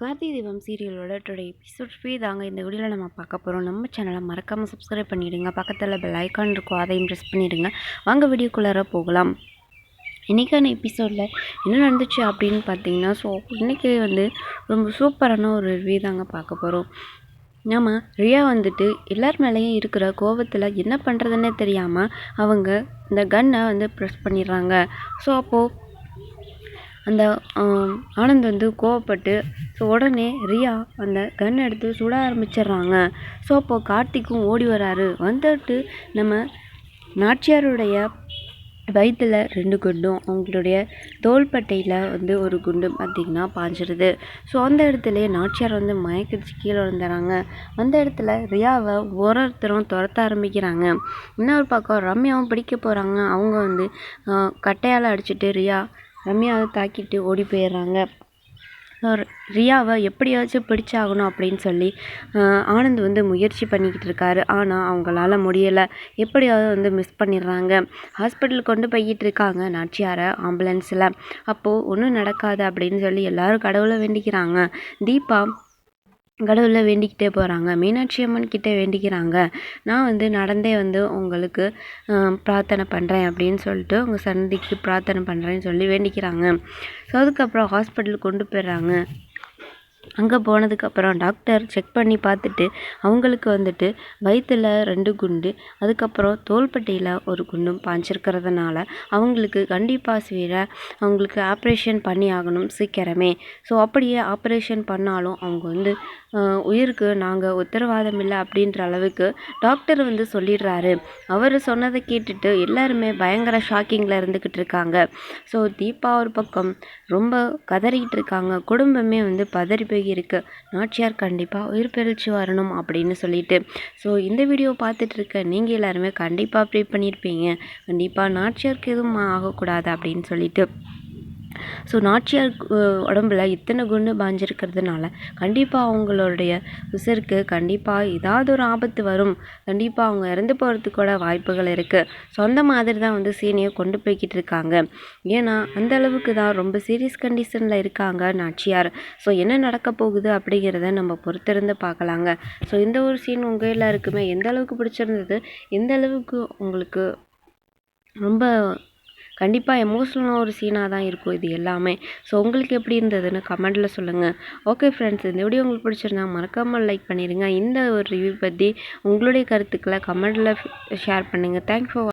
Karthigai Deepam சீரியலோட today episode three தாங்க இந்த வீடியோவில் நம்ம பார்க்க போகிறோம் நம்ம சேனலை மறக்காமல் சப்ஸ்கிரைப் பண்ணிவிடுங்க பக்கத்தில் பெல் ஐக்கான் இருக்கும் அதையும் ப்ரெஸ் பண்ணிவிடுங்க வாங்க வீடியோக்குள்ளார போகலாம். இன்றைக்கான எபிசோடில் என்ன நடந்துச்சு அப்படின்னு பார்த்தீங்கன்னா ஸோ இன்றைக்கி வந்து ரொம்ப சூப்பரான ஒரு ரிவ்யூ தாங்க பார்க்க போகிறோம் நம்ம ரியா வந்துட்டு எல்லார் மேலேயும் இருக்கிற கோபத்தில் என்ன பண்ணுறதுன்னே தெரியாமல் அவங்க இந்த கன்னை வந்து ப்ரெஸ் பண்ணிடுறாங்க. ஸோ அப்போது அந்த ஆனந்த் வந்து கோவப்பட்டு ஸோ உடனே ரியா அந்த கன் எடுத்து சுட ஆரம்பிச்சிடுறாங்க. ஸோ அப்போது கார்த்திக்கும் ஓடி வராரு. வந்துட்டு நம்ம நாச்சியாருடைய வயிற்றில் ரெண்டு குண்டும் அவங்களுடைய தோள்பட்டையில் வந்து ஒரு குண்டு பார்த்திங்கன்னா பாஞ்சிருது. ஸோ அந்த இடத்துலையே நாச்சியார் வந்து மயக்கடிச்சு கீழே விழுந்துறாங்க. அந்த இடத்துல ரியாவை ஒருத்தரும் துரத்த ஆரம்பிக்கிறாங்க. இன்னொரு பக்கம் ரம்யாவும் பிடிக்க போகிறாங்க அவங்க வந்து கட்டையால் அடிச்சுட்டு ரியா ரம்யாவை தாக்கிட்டு ஓடி போயிடுறாங்க. ரியாவை எப்படியாச்சும் பிடிச்சாகணும் அப்படின்னு சொல்லி ஆனந்த் வந்து முயற்சி பண்ணிக்கிட்டு இருக்காரு. ஆனால் அவங்களால முடியலை. எப்படியாவது வந்து மிஸ் பண்ணிடுறாங்க. ஹாஸ்பிட்டல் கொண்டு போய்கிட்டு இருக்காங்க நாச்சியாரை ஆம்புலன்ஸில் அப்போது ஒன்றும் நடக்காது அப்படின்னு சொல்லி எல்லோரும் கடவுளை வேண்டிக்கிறாங்க. தீபா கடவுளை வேண்டிக்கிட்டே போகிறாங்க மீனாட்சி அம்மன் கிட்டே வேண்டிக்கிறாங்க. நான் வந்து நடந்தே வந்து உங்களுக்கு பிரார்த்தனை பண்ணுறேன் அப்படின்னு சொல்லிட்டு உங்கள் சந்திக்கு பிரார்த்தனை பண்ணுறேன்னு சொல்லி வேண்டிக்கிறாங்க. ஸோ அதுக்கப்புறம் ஹாஸ்பிட்டல் கொண்டு போயிடுறாங்க. அங்கே போனதுக்கப்புறம் டாக்டர் செக் பண்ணி பார்த்துட்டு அவங்களுக்கு வந்துட்டு வயிற்றில் ரெண்டு குண்டு அதுக்கப்புறம் தோள்பட்டையில் ஒரு குண்டும் பாஞ்சிருக்கிறதுனால அவங்களுக்கு கண்டிப்பாக சீர அவங்களுக்கு ஆப்ரேஷன் பண்ணி ஆகணும் சீக்கிரமே. ஸோ அப்படியே ஆப்ரேஷன் பண்ணாலும் அவங்க வந்து உயிருக்கு நாங்கள் உத்தரவாதம் இல்லை அப்படின்ற அளவுக்கு டாக்டர் வந்து சொல்லிடுறாரு. அவர் சொன்னதை கேட்டுட்டு எல்லாருமே பயங்கர ஷாக்கிங்கில் இருந்துக்கிட்டு இருக்காங்க. ஸோ தீபா ஒரு பக்கம் ரொம்ப கதறிக்கிட்டு இருக்காங்க. குடும்பமே வந்து பதறி போய் இருக்கு. நாச்சியார் கண்டிப்பாக உயிர் பிரிச்சு வரணும் அப்படின்னு சொல்லிட்டு. ஸோ இந்த வீடியோ பார்த்துட்டு இருக்க நீங்கள் எல்லாருமே கண்டிப்பாக ப்ரே பண்ணியிருப்பீங்க கண்டிப்பாக நாச்சியாருக்கு எதுவும் ஆகக்கூடாது அப்படின்னு சொல்லிட்டு. ஸோ நாச்சியார் உடம்புல இத்தனை குண்டு பாஞ்சிருக்கிறதுனால கண்டிப்பாக அவங்களுடைய உசிருக்கு கண்டிப்பாக ஏதாவது ஒரு ஆபத்து வரும். கண்டிப்பாக அவங்க இறந்து போகிறதுக்கு கூட வாய்ப்புகள் இருக்குது ஸோ அந்த மாதிரி தான் வந்து சீனியை கொண்டு போய்கிட்டு இருக்காங்க. ஏன்னா அந்த அளவுக்கு தான் ரொம்ப சீரியஸ் கண்டிஷனில் இருக்காங்க நாச்சியார். ஸோ என்ன நடக்க போகுது அப்படிங்கிறத நம்ம பொறுத்திருந்து பார்க்கலாங்க. ஸோ இந்த ஒரு சீன் உங்கள் எல்லாருக்குமே எந்த அளவுக்கு பிடிச்சிருந்தது? எந்த அளவுக்கு உங்களுக்கு ரொம்ப கண்டிப்பாக எமோஷ்னலான ஒரு சீனாக தான் இருக்கும் இது எல்லாமே. ஸோ உங்களுக்கு எப்படி இருந்ததுன்னு கமெண்ட்டில் சொல்லுங்கள் ஓகே ஃப்ரெண்ட்ஸ் இந்த வீடியோ உங்களுக்கு பிடிச்சிருந்தா மறக்காமல் லைக் பண்ணிடுங்க இந்த ஒரு ரிவ்யூ பற்றி உங்களுடைய கருத்துக்களை கமெண்ட்டில் ஷேர் பண்ணுங்கள் தேங்க்ஸ் ஃபார்